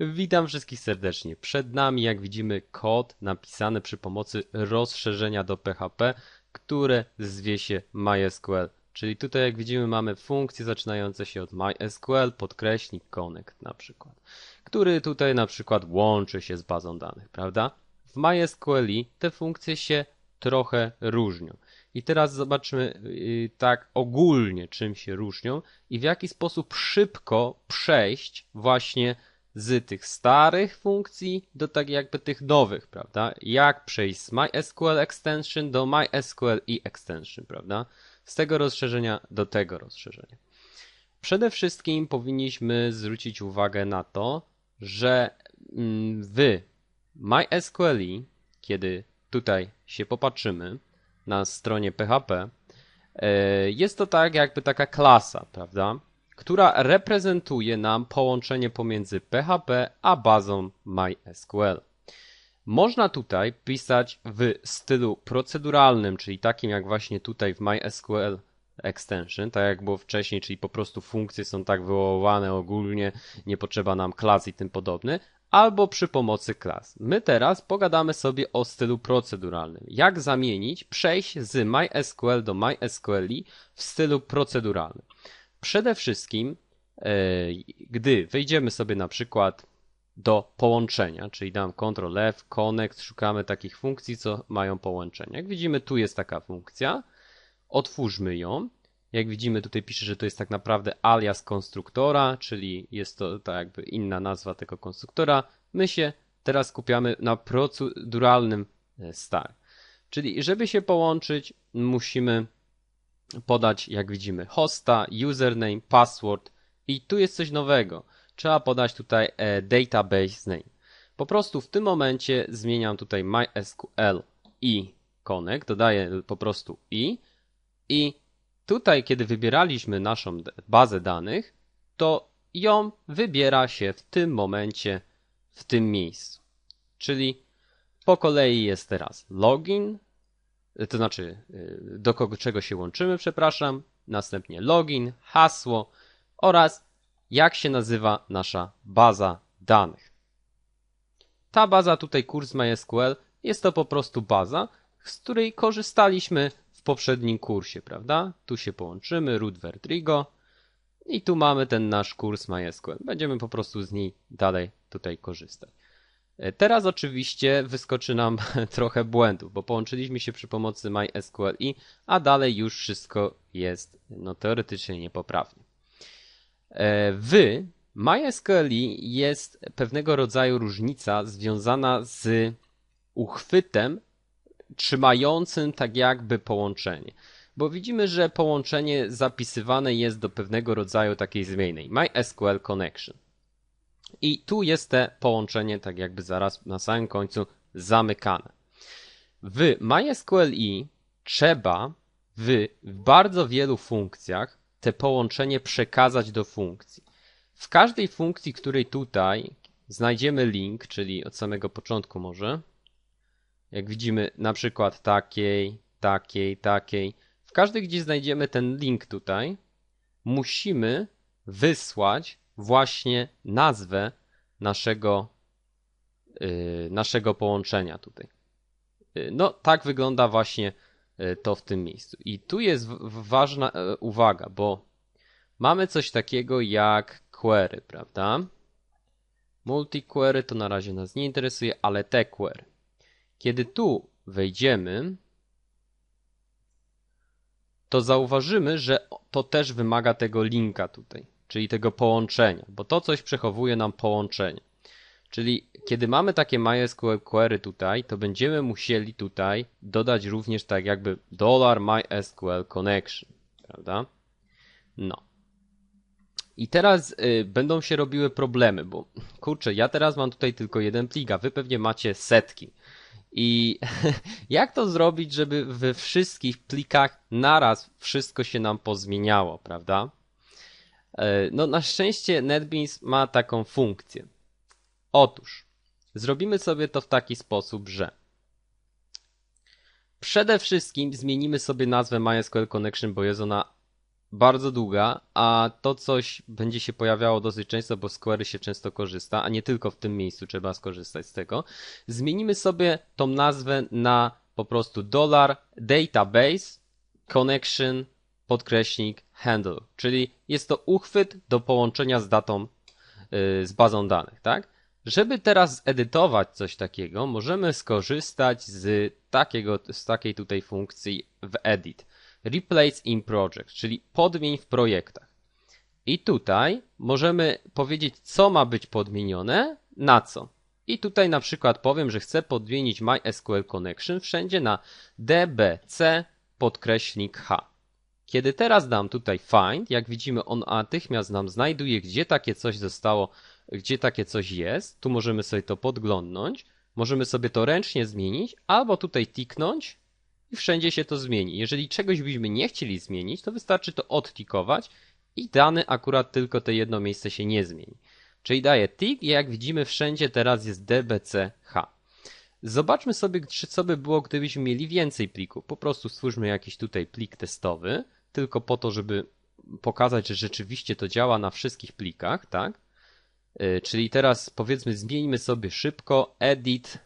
Witam wszystkich serdecznie. Przed nami, jak widzimy, kod napisany przy pomocy rozszerzenia do PHP, które zwie się MySQL. Czyli tutaj, jak widzimy, mamy funkcje zaczynające się od MySQL, podkreśnik connect na przykład, który tutaj na przykład łączy się z bazą danych, prawda? W MySQL te funkcje się trochę różnią. I teraz zobaczmy yy, tak ogólnie, czym się różnią i w jaki sposób szybko przejść właśnie z tych starych funkcji do tak jakby tych nowych, prawda? Jak przejść z MySQL Extension do MySQL i Extension, prawda? Z tego rozszerzenia do tego rozszerzenia. Przede wszystkim powinniśmy zwrócić uwagę na to, że mm, w MySQL, kiedy tutaj się popatrzymy na stronie PHP, e, jest to tak jakby taka klasa, prawda? Która reprezentuje nam połączenie pomiędzy PHP a bazą MySQL. Można tutaj pisać w stylu proceduralnym, czyli takim jak właśnie tutaj w MySQL extension, tak jak było wcześniej, czyli po prostu funkcje są tak wywoływane ogólnie, nie potrzeba nam klas i tym podobny, albo przy pomocy klas. My teraz pogadamy sobie o stylu proceduralnym. Jak zamienić, przejść z MySQL do MySQL w stylu proceduralnym. Przede wszystkim, e, gdy wejdziemy sobie na przykład do połączenia, czyli dam Ctrl F, Connect, szukamy takich funkcji, co mają połączenie. Jak widzimy, tu jest taka funkcja. Otwórzmy ją. Jak widzimy, tutaj pisze, że to jest tak naprawdę alias konstruktora, czyli jest to tak jakby inna nazwa tego konstruktora. My się teraz skupiamy na proceduralnym e, star. Czyli żeby się połączyć, musimy podać, jak widzimy, hosta, username, password i tu jest coś nowego. Trzeba podać tutaj e, database name. Po prostu w tym momencie zmieniam tutaj MySQL i connect, dodaję po prostu i i tutaj, kiedy wybieraliśmy naszą bazę danych, to ją wybiera się w tym momencie, w tym miejscu. Czyli po kolei jest teraz login, to znaczy y, do kogo czego się łączymy, przepraszam, następnie login, hasło oraz jak się nazywa nasza baza danych. Ta baza tutaj kurs MySQL jest to po prostu baza, z której korzystaliśmy w poprzednim kursie, prawda? Tu się połączymy, root vertrigo i tu mamy ten nasz kurs MySQL. Będziemy po prostu z niej dalej tutaj korzystać. E, teraz oczywiście wyskoczy nam trochę błędów, bo połączyliśmy się przy pomocy MySQL i, a dalej już wszystko jest no, teoretycznie niepoprawnie. E, w MySQL jest pewnego rodzaju różnica związana z uchwytem trzymającym tak jakby połączenie. Bo widzimy, że połączenie zapisywane jest do pewnego rodzaju takiej zmiennej MySQL Connection. I tu jest te połączenie, tak jakby zaraz na samym końcu zamykane. W MySQLi trzeba w, bardzo wielu funkcjach te połączenie przekazać do funkcji. W każdej funkcji, której tutaj znajdziemy link, czyli od samego początku może, jak widzimy na przykład takiej, takiej, takiej, w każdej, gdzie znajdziemy ten link tutaj, musimy wysłać właśnie nazwę naszego, yy, naszego połączenia tutaj. Yy, no, tak wygląda właśnie yy, to w tym miejscu. I tu jest ważna yy, uwaga, bo mamy coś takiego jak query, prawda? Multi-query to na razie nas nie interesuje, ale te query. Kiedy tu wejdziemy, to zauważymy, że to też wymaga tego linka tutaj czyli tego połączenia, bo to coś przechowuje nam połączenie. Czyli kiedy mamy takie MySQL query tutaj, to będziemy musieli tutaj dodać również tak jakby $MySQL connection, prawda? No. I teraz y, będą się robiły problemy, bo kurczę, ja teraz mam tutaj tylko jeden plik, a wy pewnie macie setki. I jak to zrobić, żeby we wszystkich plikach naraz wszystko się nam pozmieniało, prawda? E, no na szczęście NetBeans ma taką funkcję. Otóż zrobimy sobie to w taki sposób, że przede wszystkim zmienimy sobie nazwę MySQL Connection, bo jest ona bardzo długa, a to coś będzie się pojawiało dosyć często, bo z query się często korzysta, a nie tylko w tym miejscu trzeba skorzystać z tego. Zmienimy sobie tą nazwę na po prostu dollar database connection podkreśnik handle, czyli jest to uchwyt do połączenia z datą, yy, z bazą danych, tak? Żeby teraz zedytować coś takiego, możemy skorzystać z, takiego, z takiej tutaj funkcji w edit. Replace in project, czyli podmień w projektach. I tutaj możemy powiedzieć, co ma być podmienione, na co. I tutaj na przykład powiem, że chcę podmienić MySQL Connection wszędzie na dbc podkreśnik h. Kiedy teraz dam tutaj find, jak widzimy on natychmiast nam znajduje, gdzie takie coś zostało, gdzie takie coś jest. Tu możemy sobie to podglądnąć. Możemy sobie to ręcznie zmienić, albo tutaj tiknąć i wszędzie się to zmieni. Jeżeli czegoś byśmy nie chcieli zmienić, to wystarczy to odtikować i dany akurat tylko to jedno miejsce się nie zmieni. Czyli daję tik i jak widzimy wszędzie teraz jest dbch. Zobaczmy sobie, co by było, gdybyśmy mieli więcej plików. Po prostu stwórzmy jakiś tutaj plik testowy, tylko po to, żeby pokazać, że rzeczywiście to działa na wszystkich plikach, tak? Yy, czyli teraz powiedzmy zmieńmy sobie szybko edit,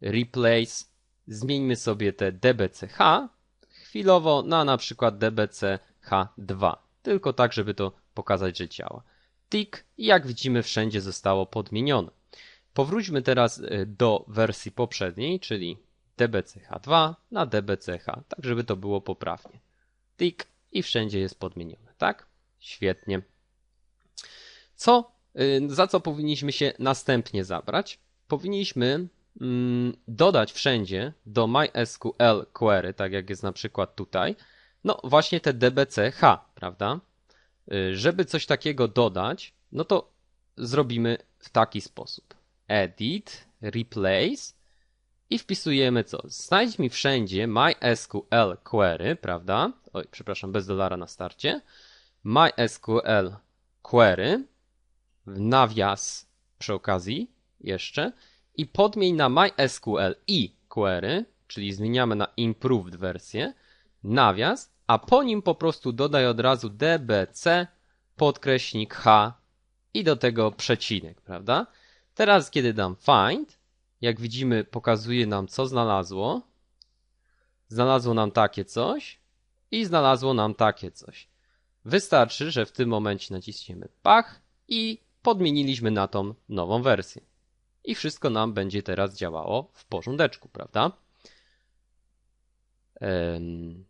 replace, zmieńmy sobie te dbch chwilowo na na przykład dbch2, tylko tak, żeby to pokazać, że działa. Tick i jak widzimy wszędzie zostało podmienione. Powróćmy teraz y, do wersji poprzedniej, czyli dbch2 na dbch, tak żeby to było poprawnie. Tick i wszędzie jest podmienione, tak? Świetnie. Co, y, za co powinniśmy się następnie zabrać? Powinniśmy mm, dodać wszędzie do MySQL query, tak jak jest na przykład tutaj, no właśnie te dbch, prawda? Y, żeby coś takiego dodać, no to zrobimy w taki sposób edit, replace i wpisujemy co? Znajdź mi wszędzie MySQL query, prawda? Oj, przepraszam, bez dolara na starcie. MySQL query, nawias przy okazji jeszcze i podmień na MySQL i query, czyli zmieniamy na improved wersję, nawias, a po nim po prostu dodaj od razu dbc podkreśnik h i do tego przecinek, prawda? Teraz, kiedy dam find, jak widzimy, pokazuje nam, co znalazło. Znalazło nam takie coś i znalazło nam takie coś. Wystarczy, że w tym momencie naciśniemy pach i podmieniliśmy na tą nową wersję. I wszystko nam będzie teraz działało w porządeczku, prawda? Um,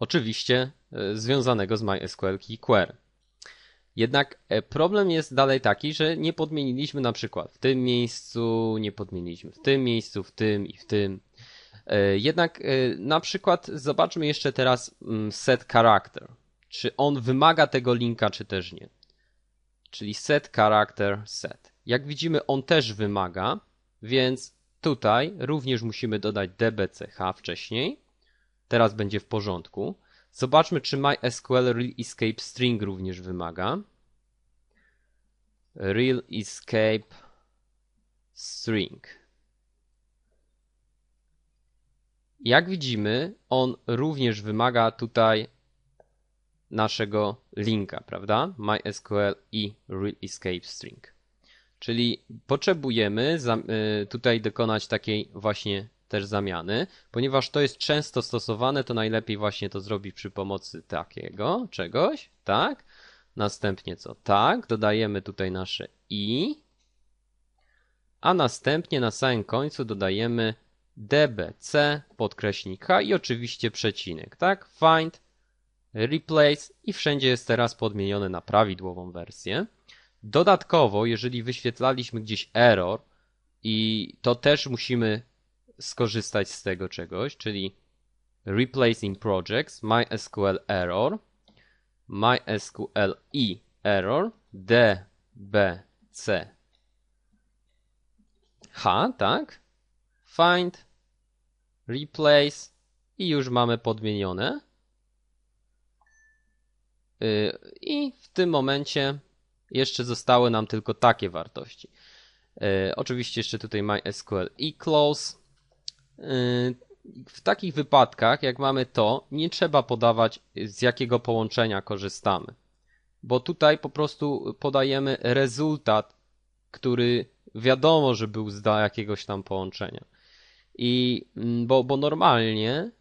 oczywiście e, związanego z MySQL Key Query. Jednak e, problem jest dalej taki, że nie podmieniliśmy na przykład w tym miejscu, nie podmieniliśmy w tym miejscu, w tym i w tym. E, jednak e, na przykład zobaczmy jeszcze teraz mm, set character. Czy on wymaga tego linka, czy też nie. Czyli set character set. Jak widzimy, on też wymaga, więc tutaj również musimy dodać dbch wcześniej. Teraz będzie w porządku. Zobaczmy, czy MySQL Real Escape String również wymaga. Real Escape String. Jak widzimy, on również wymaga tutaj naszego linka, prawda? MySQL i Real Escape String. Czyli potrzebujemy y, tutaj dokonać takiej właśnie też zamiany. Ponieważ to jest często stosowane, to najlepiej właśnie to zrobić przy pomocy takiego czegoś, tak? Następnie co? Tak, dodajemy tutaj nasze i, a następnie na samym końcu dodajemy dbc, podkreśnik h i oczywiście przecinek, tak? Find, replace i wszędzie jest teraz podmienione na prawidłową wersję. Dodatkowo, jeżeli wyświetlaliśmy gdzieś error i to też musimy skorzystać z tego czegoś, czyli replacing projects, MySQL error, MySQL i error, dbc h, tak? Find, replace i już mamy podmienione. Y, I w tym momencie jeszcze zostały nam tylko takie wartości. Y, oczywiście jeszcze tutaj MySQL i close w takich wypadkach, jak mamy to, nie trzeba podawać z jakiego połączenia korzystamy. Bo tutaj po prostu podajemy rezultat, który wiadomo, że był z jakiegoś tam połączenia. I mm, bo, bo normalnie y,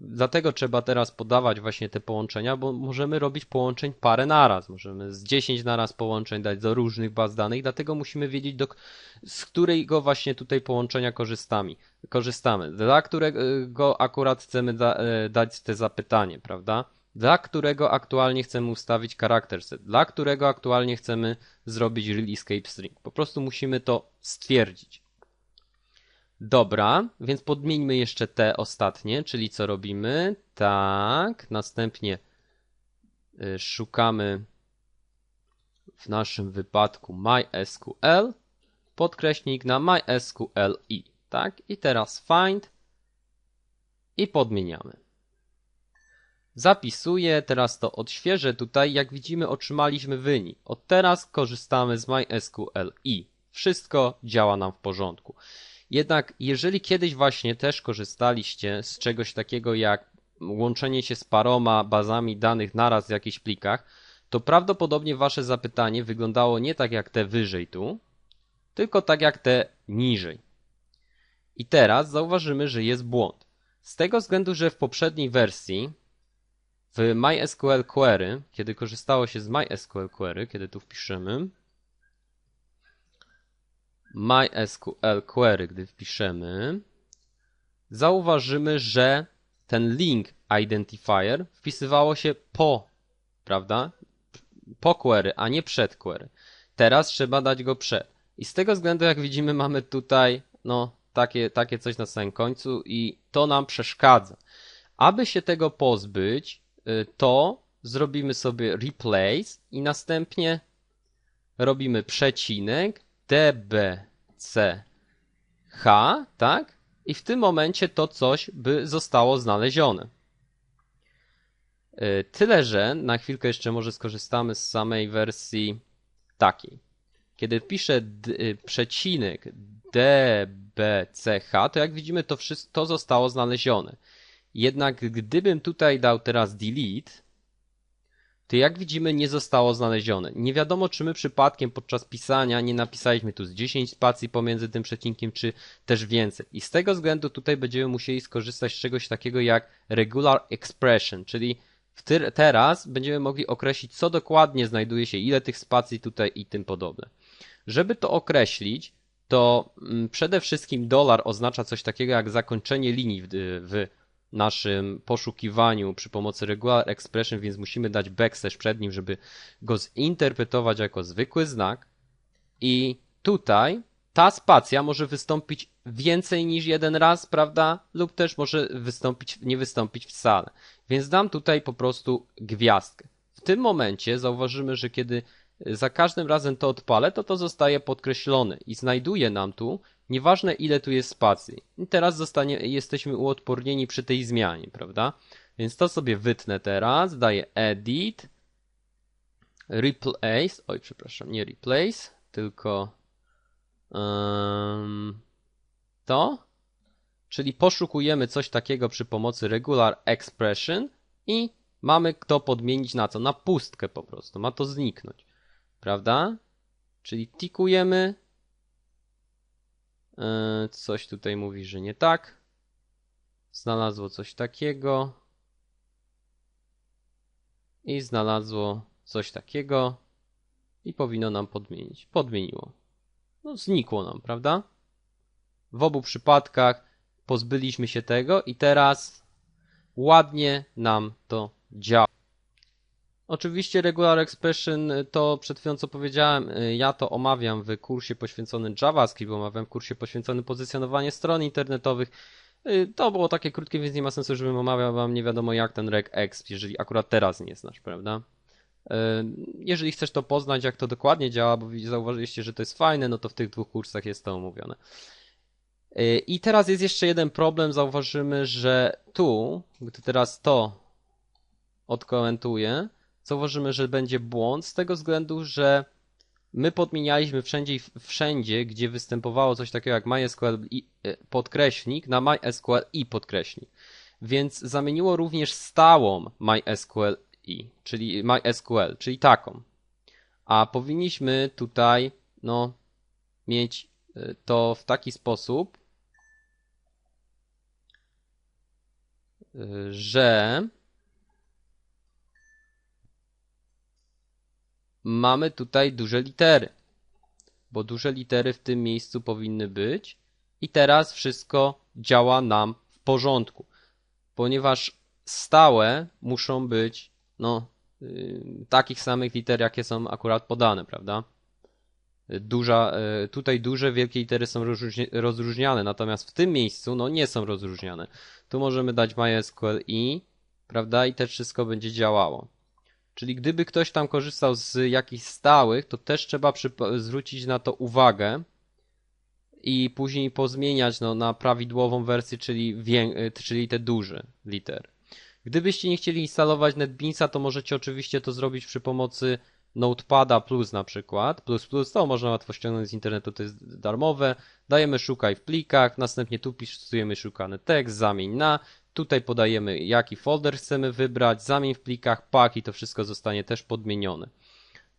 dlatego trzeba teraz podawać właśnie te połączenia, bo możemy robić połączeń parę naraz. Możemy z 10 naraz połączeń dać do różnych baz danych, dlatego musimy wiedzieć, do, z którego właśnie tutaj połączenia korzystamy. korzystamy. Dla którego akurat chcemy da, e, dać te zapytanie, prawda? Dla którego aktualnie chcemy ustawić charakter set, dla którego aktualnie chcemy zrobić real escape string. Po prostu musimy to stwierdzić. Dobra, więc podmieńmy jeszcze te ostatnie, czyli co robimy? Tak, następnie y, szukamy w naszym wypadku MySQL, podkreśnik na MySQL i, tak? I teraz find i podmieniamy. Zapisuję, teraz to odświeżę tutaj. Jak widzimy, otrzymaliśmy wynik. Od teraz korzystamy z MySQL i wszystko działa nam w porządku. Jednak jeżeli kiedyś właśnie też korzystaliście z czegoś takiego jak łączenie się z paroma bazami danych naraz w jakichś plikach, to prawdopodobnie wasze zapytanie wyglądało nie tak jak te wyżej tu, tylko tak jak te niżej. I teraz zauważymy, że jest błąd. Z tego względu, że w poprzedniej wersji w MySQL Query, kiedy korzystało się z MySQL Query, kiedy tu wpiszemy, MySQL query, gdy wpiszemy, zauważymy, że ten link identifier wpisywało się po, prawda? Po query, a nie przed query. Teraz trzeba dać go przed. I z tego względu, jak widzimy, mamy tutaj no, takie, takie coś na samym końcu i to nam przeszkadza. Aby się tego pozbyć, y, to zrobimy sobie replace i następnie robimy przecinek DBCH, tak? I w tym momencie to coś by zostało znalezione. Y, tyle, że na chwilkę jeszcze może skorzystamy z samej wersji takiej. Kiedy piszę y, przecinek dbch, to jak widzimy to wszystko to zostało znalezione. Jednak gdybym tutaj dał teraz delete, to jak widzimy nie zostało znalezione. Nie wiadomo, czy my przypadkiem podczas pisania nie napisaliśmy tu z 10 spacji pomiędzy tym przecinkiem, czy też więcej. I z tego względu tutaj będziemy musieli skorzystać z czegoś takiego jak regular expression, czyli teraz będziemy mogli określić, co dokładnie znajduje się, ile tych spacji tutaj i tym podobne. Żeby to określić, to mm, przede wszystkim dolar oznacza coś takiego jak zakończenie linii w, w naszym poszukiwaniu przy pomocy regular expression, więc musimy dać backslash przed nim, żeby go zinterpretować jako zwykły znak. I tutaj ta spacja może wystąpić więcej niż jeden raz, prawda? Lub też może wystąpić, nie wystąpić wcale. Więc dam tutaj po prostu gwiazdkę. W tym momencie zauważymy, że kiedy za każdym razem to odpalę, to to zostaje podkreślone i znajduje nam tu Nieważne ile tu jest spacji. I teraz zostanie, jesteśmy uodpornieni przy tej zmianie, prawda? Więc to sobie wytnę teraz, daję edit, replace, oj przepraszam, nie replace, tylko um, to, czyli poszukujemy coś takiego przy pomocy regular expression i mamy to podmienić na co? Na pustkę po prostu, ma to zniknąć, prawda? Czyli tikujemy coś tutaj mówi, że nie tak. Znalazło coś takiego. I znalazło coś takiego. I powinno nam podmienić. Podmieniło. No, znikło nam, prawda? W obu przypadkach pozbyliśmy się tego i teraz ładnie nam to działa. Oczywiście Regular Expression y, to przed chwilą co powiedziałem, y, ja to omawiam w kursie poświęconym JavaScript, omawiam w kursie poświęconym pozycjonowanie stron internetowych. Y, to było takie krótkie, więc nie ma sensu, żebym omawiał wam nie wiadomo jak ten regexp, jeżeli akurat teraz nie znasz, prawda? Jeżeli chcesz to poznać, jak to dokładnie działa, bo zauważyliście, że to jest fajne, no to w tych dwóch kursach jest to omówione. I teraz jest jeszcze jeden problem, zauważymy, że tu, gdy teraz to odkomentuję, zauważymy, że będzie błąd z tego względu, że my podmienialiśmy wszędzie, wszędzie, gdzie występowało coś takiego jak MySQL i e, podkreśnik na MySQL i podkreśnik. Więc zamieniło również stałą MySQL i, czyli MySQL, czyli taką. A powinniśmy tutaj, no, mieć e, to w taki sposób, e, że mamy tutaj duże litery, bo duże litery w tym miejscu powinny być i teraz wszystko działa nam w porządku, ponieważ stałe muszą być no yy, takich samych liter, jakie są akurat podane, prawda? Duża, yy, tutaj duże, wielkie litery są rozróżni- rozróżniane, natomiast w tym miejscu no nie są rozróżniane. Tu możemy dać MySQL i, prawda? I też wszystko będzie działało. Czyli gdyby ktoś tam korzystał z jakichś stałych, to też trzeba zwrócić na to uwagę i później pozmieniać no, na prawidłową wersję, czyli, y, czyli te duże litery. Gdybyście nie chcieli instalować NetBeansa, to możecie oczywiście to zrobić przy pomocy Notepada Plus na przykład. Plus Plus to można łatwo ściągnąć z internetu, to jest darmowe. Dajemy szukaj w plikach, następnie tu wpisujemy szukany tekst, zamień na. Tutaj podajemy jaki folder chcemy wybrać, zamień w plikach, pak i to wszystko zostanie też podmienione.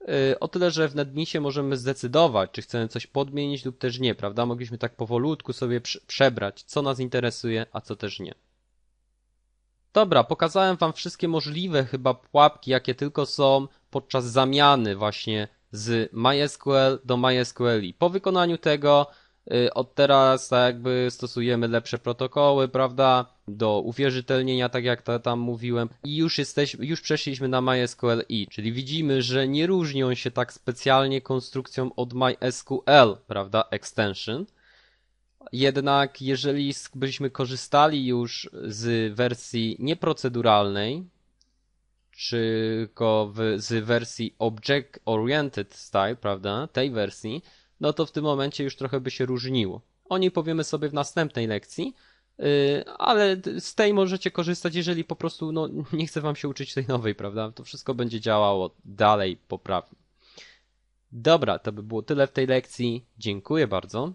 Yy, O tyle, że w NetBeansie możemy zdecydować, czy chcemy coś podmienić lub też nie, prawda? Mogliśmy tak powolutku sobie prze- przebrać, co nas interesuje, a co też nie. Dobra, pokazałem wam wszystkie możliwe chyba pułapki, jakie tylko są podczas zamiany właśnie z MySQL do MySQL. Po wykonaniu tego y, od teraz jakby stosujemy lepsze protokoły, prawda? Do uwierzytelnienia, tak jak to tam mówiłem. I już jesteśmy, już przeszliśmy na MySQL i, czyli widzimy, że nie różni on się tak specjalnie konstrukcją od MySQL, prawda? Extension. Jednak jeżeli byśmy korzystali już z wersji nieproceduralnej, tylko w, z wersji Object Oriented Style, prawda, tej wersji, no to w tym momencie już trochę by się różniło. O niej powiemy sobie w następnej lekcji, ale d- z tej możecie korzystać, jeżeli po prostu no, nie chce wam się uczyć tej nowej, prawda? To wszystko będzie działało dalej poprawnie. Dobra, to by było tyle w tej lekcji. Dziękuję bardzo.